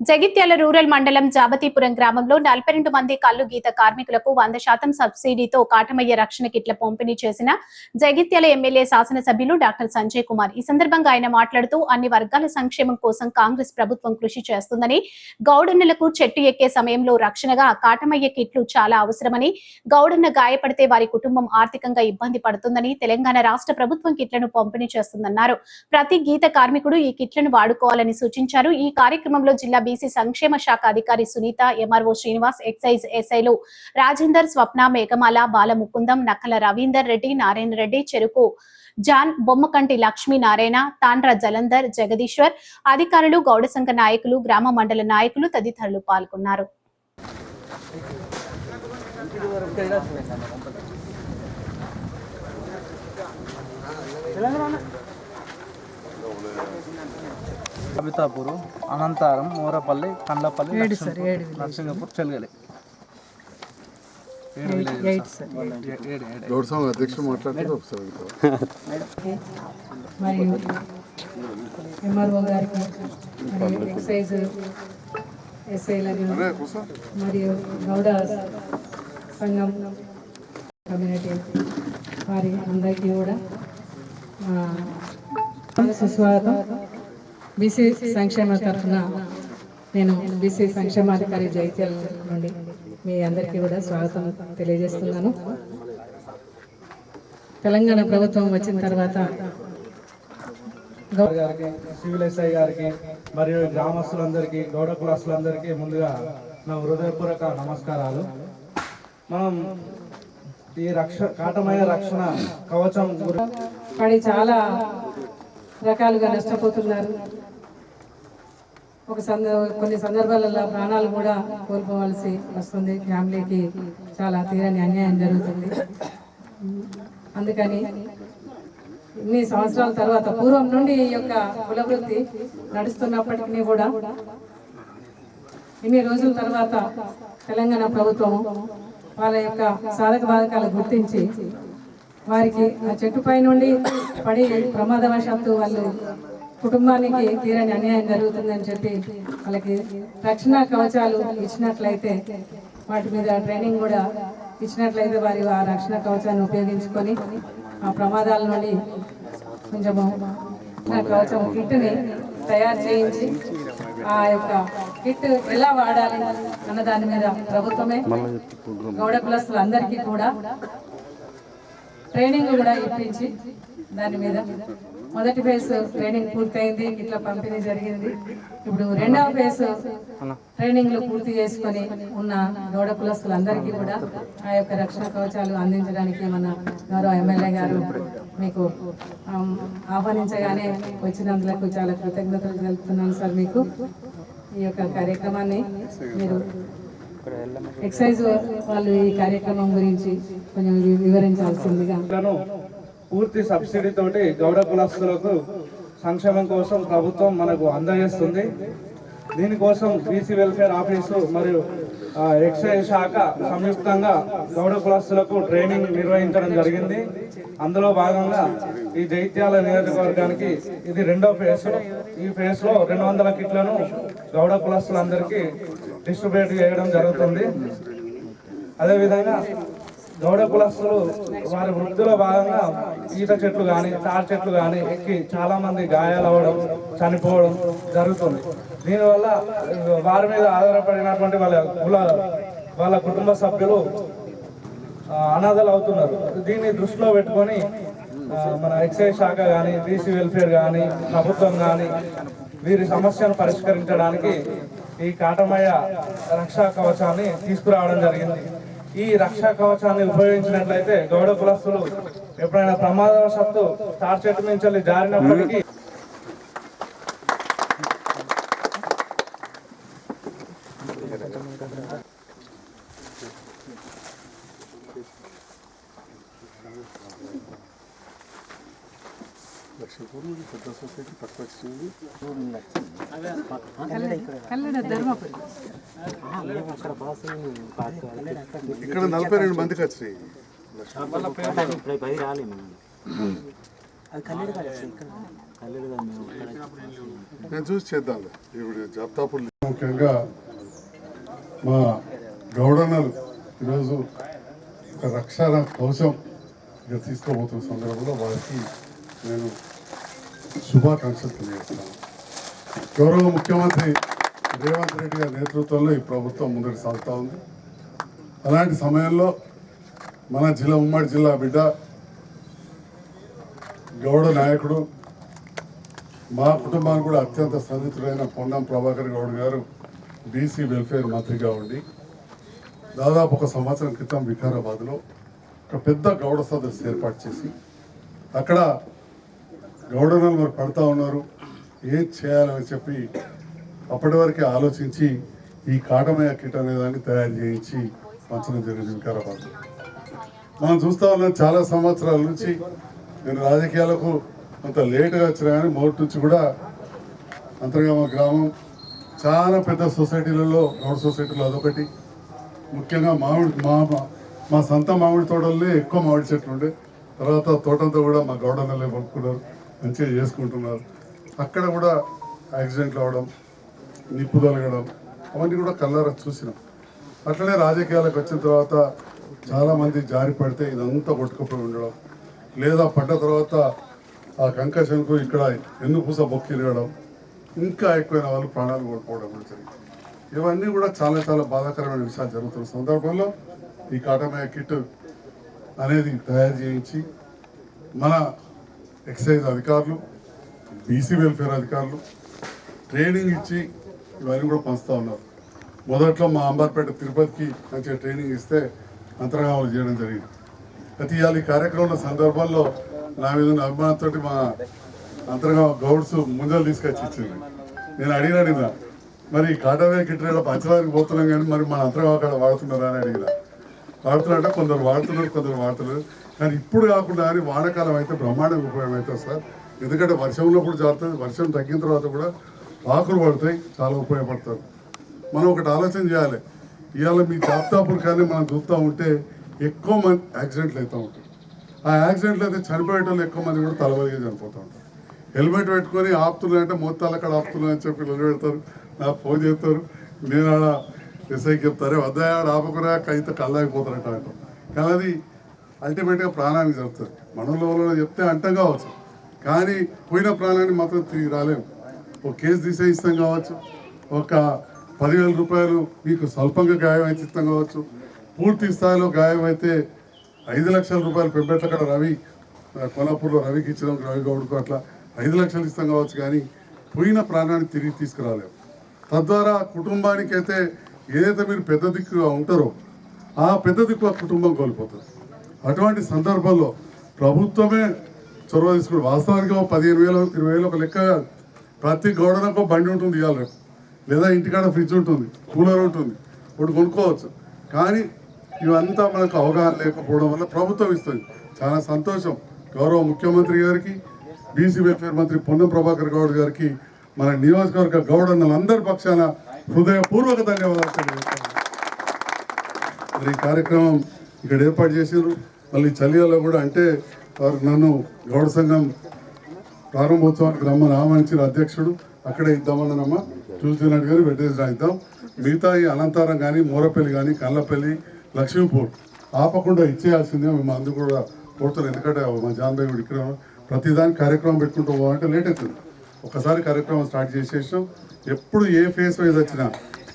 Jagtial rural మండలం జాబతీపురం గ్రామంలో నలభై రెండు మంది కళ్ళు గీత కార్మికులకు వంద శాతం సబ్సిడీతో కాటమయ్య రక్షణ కిట్ల పంపిణీ చేసిన జగిత్యాల ఎమ్మెల్యే శాసనసభ్యులు డాక్టర్ సంజయ్ కుమార్. ఈ సందర్భంగా ఆయన మాట్లాడుతూ అన్ని వర్గాల సంక్షేమం కోసం కాంగ్రెస్ ప్రభుత్వం కృషి చేస్తుందని గౌడన్నలకు చెట్టు ఎక్కే సమయంలో రక్షణగా కాటమయ్య కిట్లు చాలా అవసరమని గౌడన్న గాయపడితే వారి కుటుంబం ఆర్థికంగా ఇబ్బంది పడుతుందని తెలంగాణ రాష్ట్ర ప్రభుత్వం కిట్లను పంపిణీ చేస్తుందన్నారు. ప్రతి గీత కార్మికుడు ఈ కిట్లను వాడుకోవాలని సూచించారు. ఈ కార్యక్రమంలో జిల్లా బీసీ సంక్షేమ శాఖ అధికారి సునీత ఎంఆర్ఓ శ్రీనివాస్ ఎక్సైజ్ ఎస్ఐలు రాజేందర్ స్వప్న మేఘమాల బాలముకుందం నక్కల రవీందర్ రెడ్డి నారాయణ రెడ్డి చెరుకు జాన్ బొమ్మకంటి లక్ష్మీ నారాయణ తాండ్ర జలంధర్ జగదీశ్వర్ అధికారులు గౌడ సంఘ నాయకులు గ్రామ మండల నాయకులు తదితరులు పాల్గొన్నారు. కవితాపూరు అనంతారం మూరపల్లి కండపల్లి లక్ష్మీపూర్, నర్సింగపూర్ చెలగలి. గౌడ అధ్యక్షుడు మాట్లాడితే ఒకసారి? మరియు ఎంఆర్ఓ గారికి మరియు ఎక్సైజ్ గౌడ సంఘం కమ్యూనిటీ వారి అందరికీ కూడా ఆ, సుస్వాగతం. బీసీ సంక్షేమ తరఫున నేను బీసీ సంక్షేమాధికారి జైత్యాల నుండి మీ అందరికీ కూడా స్వాగతం తెలియజేస్తున్నాను. తెలంగాణ ప్రభుత్వం వచ్చిన తర్వాత గారికి సివిల్ ఎస్ఐ గారికి మరియు గ్రామస్తులందరికీ గౌడ కులస్తులందరికీ ముందుగా నా హృదయపూర్వక నమస్కారాలు. మనం ఈ రక్ష కాటమైన రక్షణ కవచం పడి చాలా రకాలుగా నష్టపోతున్నారు. ఒక సంద కొన్ని సందర్భాలలో ప్రాణాలు కూడా కోల్పోవలసి వస్తుంది. ఫ్యామిలీకి చాలా తీరని అన్యాయం జరుగుతుంది. అందుకని ఇన్ని సంవత్సరాల తర్వాత పూర్వం నుండి ఈ యొక్క కులవృత్తి నడుస్తున్నప్పటికీ కూడా ఇన్ని రోజుల తర్వాత తెలంగాణ ప్రభుత్వం వాళ్ళ యొక్క సాధక బాధకాలు గుర్తించి వారికి ఆ చెట్టుపై నుండి పడి ప్రమాదవశాత్తు వాళ్ళు కుటుంబానికి తీరని అన్యాయం జరుగుతుందని చెప్పి వాళ్ళకి రక్షణ కవచాలు ఇచ్చినట్లయితే వాటి మీద ట్రైనింగ్ కూడా ఇచ్చినట్లయితే వారి ఆ రక్షణ కవచాన్ని ఉపయోగించుకొని ఆ ప్రమాదాల నుండి కొంచెము కవచం కిట్ని తయారు చేయించి ఆ యొక్క కిట్ ఎలా వాడాలి అన్న దాని మీద ప్రభుత్వమే గౌడ కులస్తులు అందరికీ కూడా ట్రైనింగ్ కూడా ఇప్పించి దాని మీద మొదటి ఫేజ్ ట్రైనింగ్ పూర్తయింది ఇట్లా పంపిణీ జరిగింది. ఇప్పుడు రెండవ ఫేజ్ ట్రైనింగ్లు పూర్తి చేసుకొని ఉన్న గౌడ కులస్తులందరికీ కూడా ఆ యొక్క రక్షణ కవచాలు అందించడానికి మన గౌరవ ఎమ్మెల్యే గారు మీకు ఆహ్వానించగానే వచ్చినందులకు చాలా కృతజ్ఞతలు తెలుపుతున్నాను సార్ మీకు. ఈ యొక్క కార్యక్రమాన్ని మీరు ఎక్సైజ్ వాళ్ళు ఈ కార్యక్రమం గురించి కొంచెం వి- వివరించాల్సిందిగా. పూర్తి సబ్సిడీతోటి గౌడ కులస్తులకు సంక్షేమం కోసం ప్రభుత్వం మనకు అందజేస్తుంది. దీనికోసం బీసీ వెల్ఫేర్ ఆఫీసు మరియు ఎక్సైజ్ శాఖ సంయుక్తంగా గౌడ కులస్తులకు ట్రైనింగ్ నిర్వహించడం జరిగింది. అందులో భాగంగా ఈ జైత్యాల నియోజకవర్గానికి ఇది రెండో ఫేజ్ ఈ ఫేజ్లో రెండు వందల కిట్లను గౌడ కులస్తులందరికీ డిస్ట్రిబ్యూట్ చేయడం జరుగుతుంది. అదేవిధంగా గౌడ కులస్తులు వారి వృద్ధిలో భాగంగా ఈత చెట్లు కానీ తాడి చెట్లు కానీ ఎక్కి చాలా మంది గాయాలవ్వడం చనిపోవడం జరుగుతుంది. దీనివల్ల వారి మీద ఆధారపడినటువంటి వాళ్ళ కుల వాళ్ళ కుటుంబ సభ్యులు అనాథలు అవుతున్నారు దీన్ని దృష్టిలో పెట్టుకొని మన ఎక్సైజ్ శాఖ కానీ బీసీ వెల్ఫేర్ కానీ ప్రభుత్వం కానీ వీరి సమస్యను పరిష్కరించడానికి ఈ కాటమయ్య రక్షా కవచాన్ని తీసుకురావడం జరిగింది. ఈ రక్షా కవచాన్ని ఉపయోగించినట్లయితే గౌడ కులస్తులు ఎప్పుడైనా ప్రమాదవశాత్తు తార్చెట్టు నుంచి జారినప్పటికీ పెద్ద సొసైటీ వచ్చింది ఇక్కడ నలభై రెండు మందికి వచ్చినాయి నేను చూసి చేద్దాం. ఇప్పుడు జప్తాపూర్ ముఖ్యంగా మా గౌడన్నలు ఈరోజు ఒక రక్షణ కోసం ఇక తీసుకోబోతున్న సందర్భంలో వారికి నేను శుభాకాంక్షలు. తెలియజేస్తున్నాను గౌరవ ముఖ్యమంత్రి రేవంత్ రెడ్డి గారి నేతృత్వంలో ఈ ప్రభుత్వం ముందుకు సాగుతూ ఉంది. అలాంటి సమయంలో మన జిల్లా ఉమ్మడి జిల్లా బిడ్డ గౌడ నాయకుడు మా కుటుంబానికి కూడా అత్యంత సన్నిహితుడైన పొన్నం ప్రభాకర్ గౌడ్ గారు బీసీ వెల్ఫేర్ మంత్రిగా ఉండి దాదాపు ఒక సంవత్సరం క్రితం వికారాబాద్లో ఒక పెద్ద గౌడ సదస్సు ఏర్పాటు చేసి అక్కడ గౌడనలు మరి పడతా ఉన్నారు. ఏం చేయాలని చెప్పి అప్పటి వరకే ఆలోచించి ఈ కాటమయ్య కిట్ అనే దాన్ని తయారు చేయించి పంచడం జరిగింది వికారాబాద్. మనం చూస్తా ఉన్నాం చాలా సంవత్సరాల నుంచి నేను రాజకీయాలకు అంత లేటుగా వచ్చినా కానీ మొదటి నుంచి కూడా అంతర్గామ గ్రామం చాలా పెద్ద సొసైటీలలో గౌడ సొసైటీలో అదొకటి. ముఖ్యంగా మామిడి మా మా- మా సొంత మామిడి తోటల్లో ఎక్కువ మామిడి చెట్లు ఉండే. తర్వాత తోటంతా కూడా మా గౌడనల్లే పంపుకున్నారు మంచిగా చేసుకుంటున్నారు. అక్కడ కూడా యాక్సిడెంట్లు అవడం నిప్పు తొలగడం అవన్నీ కూడా కళ్ళారా చూసినాం. అట్లనే రాజకీయాలకు వచ్చిన తర్వాత చాలామంది జారి పడితే ఇదంతా కొట్టుకుపోయి ఉండడం. లేదా పడ్డ తర్వాత ఆ కంకషన్కు ఇక్కడ ఎన్ను పూస బొక్కిరగడం ఇంకా ఎక్కువైన వాళ్ళు ప్రాణాలు కోల్పోవడం కూడా జరిగింది. ఇవన్నీ కూడా చాలా చాలా బాధాకరమైన విషయాలు జరుగుతున్న సందర్భంలో ఈ కాటమయ కిట్ అనేది తయారు చేయించి మన ఎక్సైజ్ అధికారులు బీసీ వెల్ఫేర్ అధికారులు ట్రైనింగ్ ఇచ్చి ఇవన్నీ కూడా పంచుతూ ఉన్నారు. మొదట్లో మా అంబర్పేట తిరుపతికి మంచిగా ట్రైనింగ్ ఇస్తే అంతరంగాలు చేయడం జరిగింది. అయితే ఇవాళ ఈ కార్యక్రమం సందర్భంలో నా మీద ఉన్న అభిమానంతో మా అంతరంగా గౌడ్స్ ముందలు తీసుకొచ్చి ఇచ్చింది. నేను అడిగిన అడిగిన మరి కాటవే కిట్రేలో పంచడానికి పోతున్నాం కానీ మరి మన అంతరంగా అక్కడ వాడుతున్నారా అని అడిగిన. వాడుతున్నారంటే కొందరు వాడుతున్నారు కొందరు వాడుతున్నారు. కానీ ఇప్పుడు కాకుండా అని వానాకాలం అయితే బ్రహ్మాండంగా ఉపయోగం అవుతుంది సార్. ఎందుకంటే వర్షంలో కూడా జారుతుంది వర్షం తగ్గిన తర్వాత కూడా ఆకులు పడతాయి చాలా ఉపయోగపడతారు. మనం ఒకటి ఆలోచన చేయాలి. ఇవాళ మీ జాబ్తాపూర్ కానీ మనం చూస్తూ ఉంటే ఎక్కువ మంది యాక్సిడెంట్లు అవుతూ ఉంటాయి. ఆ యాక్సిడెంట్లు అయితే చనిపోయేటోళ్ళు ఎక్కువ మంది కూడా తలబలిగా చనిపోతూ ఉంటారు. హెల్మెట్ పెట్టుకొని ఆపుతున్నా అంటే మొత్తాలు అక్కడ ఆపుతున్నా అని చెప్పి నిలబెడతారు. నాకు ఫోన్ చేస్తారు. నేను ఆడ ఎస్ఐకి చెప్తారే వద్ద ఆడ ఆపకురా కైతే కళ్ళాగిపోతారట అంటాం కానీ అది అల్టిమేట్గా ప్రాణానికి జరుగుతుంది మనలో చెప్తే అంటం కావచ్చు. కానీ పోయిన ప్రాణాన్ని మాత్రం తిరిగి రాలేము. ఒక కేసు తీసేయిస్తాం కావచ్చు. ఒక పదివేల రూపాయలు మీకు స్వల్పంగా గాయం ఇస్తాం కావచ్చు. పూర్తి స్థాయిలో గాయం అయితే ఐదు లక్షల రూపాయలు పెంపెట్లక్కడ రవి ఆ, కొల్లాపూర్లో రవికి ఇచ్చినాం రవి గౌడ్కు అట్లా ఐదు లక్షలు ఇస్తాం కావచ్చు కానీ పోయిన ప్రాణాన్ని తిరిగి తీసుకురాలేము. తద్వారా కుటుంబానికైతే ఏదైతే మీరు పెద్ద దిక్కుగా ఉంటారో ఆ పెద్ద దిక్కు ఆ కుటుంబం కోల్పోతుంది. అటువంటి సందర్భంలో ప్రభుత్వమే చొరవ తీసుకుని వాస్తవానికి ఒక పదిహేను వేలు ఇరవై వేలు ఒక లెక్క ప్రతి గౌడనకు బండి ఉంటుంది ఇవాళ రేపు. లేదా ఇంటికాడ ఫ్రిడ్జ్ ఉంటుంది కూలర్ ఉంటుంది ఒకటి కొనుక్కోవచ్చు. కానీ ఇవంతా మనకు అవగాహన లేకపోవడం వల్ల ప్రభుత్వం ఇస్తుంది. చాలా సంతోషం. గౌరవ ముఖ్యమంత్రి గారికి బీసీ వెల్ఫేర్ మంత్రి పొన్నం ప్రభాకర్ గౌడ్ గారికి మన నియోజకవర్గ గౌడన్నలందరి పక్షాన హృదయపూర్వక ధన్యవాదాలు తెలియజేస్తాను. మరి ఈ కార్యక్రమం ఇక్కడ ఏర్పాటు చేసారు మళ్ళీ చలియాలో కూడా అంటే వారు నన్ను గౌడ సంఘం ప్రారంభోత్సవానికి రమ్మని ఆహ్వానించిన అధ్యక్షుడు అక్కడే ఇద్దామన్నానమ్మా. ట్యూస్డే నాడు కానీ వెడ్నెస్డే ఇద్దాం మిగతా ఈ అనంతరం కానీ మూరపల్లి కానీ కళ్ళపల్లి లక్ష్మీపూర్ ఆపకుండా ఇచ్చేయాల్సిందే. మేము అందరూ కూడా కోరుతున్నాం ఎందుకంటే మా జాన్బాయి కూడా ఇక్కడ ప్రతిదానికి కార్యక్రమం పెట్టుకుంటూ పోవాలంటే లేట్ అవుతుంది. ఒకసారి కార్యక్రమం స్టార్ట్ చేసేసాం ఎప్పుడు ఏ ఫేజ్ వైజ్ వచ్చినా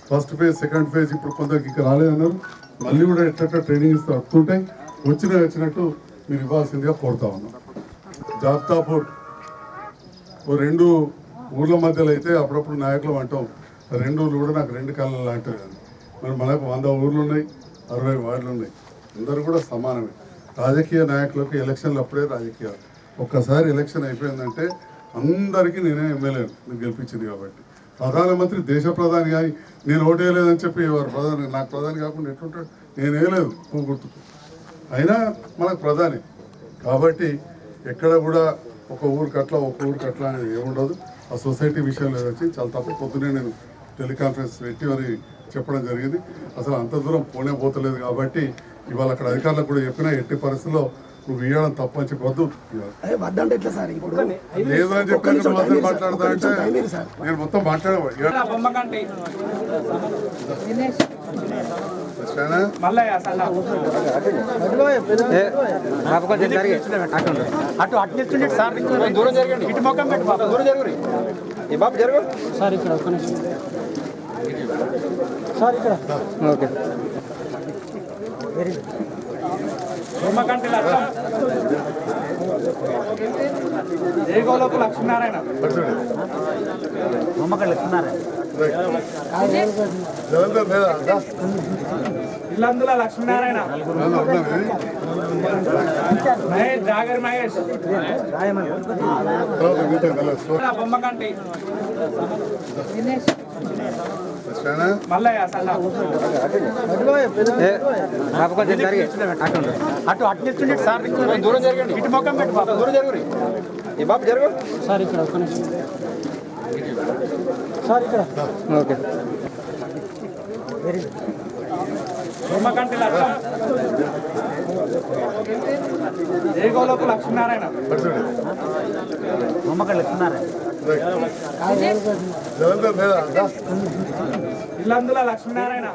ఫస్ట్ ఫేజ్ సెకండ్ ఫేజ్ ఇప్పుడు కొందరికి ఇంకా రాలేదన్నారు. మళ్ళీ కూడా ఎట్లా ట్రైనింగ్ ఇస్తూ వస్తుంటాయి వచ్చిన వచ్చినట్టు మీరు ఇవ్వాల్సిందిగా కోరుతా ఉన్నాం. జాబ్తాపూర్ ఓ రెండు ఊర్ల మధ్యలో అయితే అప్పుడప్పుడు నాయకులు అంటాం రెండు ఊర్లు కూడా నాకు రెండు కళ్ళ లాంటివి మరి మనకు వంద ఊర్లు ఉన్నాయి అరవై వార్డులు ఉన్నాయి. అందరూ కూడా సమానమే. రాజకీయ నాయకులకు ఎలక్షన్లు అప్పుడే రాజకీయాలు. ఒక్కసారి ఎలక్షన్ అయిపోయిందంటే అందరికీ నేనే ఎమ్మెల్యే నేను గెలిపించింది కాబట్టి. ప్రధానమంత్రి దేశ ప్రధాని కానీ నేను ఓటేయలేదని చెప్పి వారు ప్రధాని నాకు ప్రధాని కాకుండా ఎట్లుంటాడు? నేను వేయలేదు పువ్వు గుర్తుకు. అయినా మనకు ప్రధాని. కాబట్టి ఎక్కడ కూడా ఒక ఊరికి అట్లా ఒక ఊరికి అట్లా అనేది ఏముండదు ఆ సొసైటీ విషయంలో వచ్చి చాలా తప్ప పొద్దునే నేను టెలికాన్ఫరెన్స్ పెట్టి మరి చెప్పడం జరిగింది. అసలు అంత దూరం పోనే పోతలేదు కాబట్టి ఇవాళ అక్కడ అధికారులకు కూడా చెప్పినా ఎట్టి పరిస్థితుల్లో నువ్వు ఇవ్వడం తప్పని చెప్పొద్దు అదే వద్దంటే ఎట్లా సార్ ఇప్పుడు? లేదు అని ఒక్క నిమిషం చెప్పి మాత్రం అంటే సార్. నేను మొత్తం మాట్లాడేవా బొమ్మకంటి మల్లయ్య సన్నా అటు అటు నిల్చుండే సార్ దూరం జరగండి. ఇటు మొక్కం పెట్టు బాబు. దూరం జరగరు ఏ బాబు జరుగు. సార్ ఇక్కడ సార్ ఇక్కడ. ఓకే. లక్ష్మణ్ జయగోలోపు లక్ష్మీనారాయణ. దా. ఇల్లందుల లక్ష్మీనారాయణ? మహేష్ జాగర్ మహేష్. బొమ్మకంటి? మల్లయ్య అటు అటు నిల్చుండే సార్ దూరం జరగండి. ఇటు మొక్కం పెట్టు బాబు. దూరం జరగరు. ఏ బాబు జరుగు. సార్ ఇక్కడ ఒక్క నిమిషం. సార్ ఇక్కడ. ఓకే. బొమ్మకంటి లక్ష్మణ్ జయగోలోపు లక్ష్మీనారాయణ లేదా దా. ఇల్లందుల లక్ష్మీనారాయణ?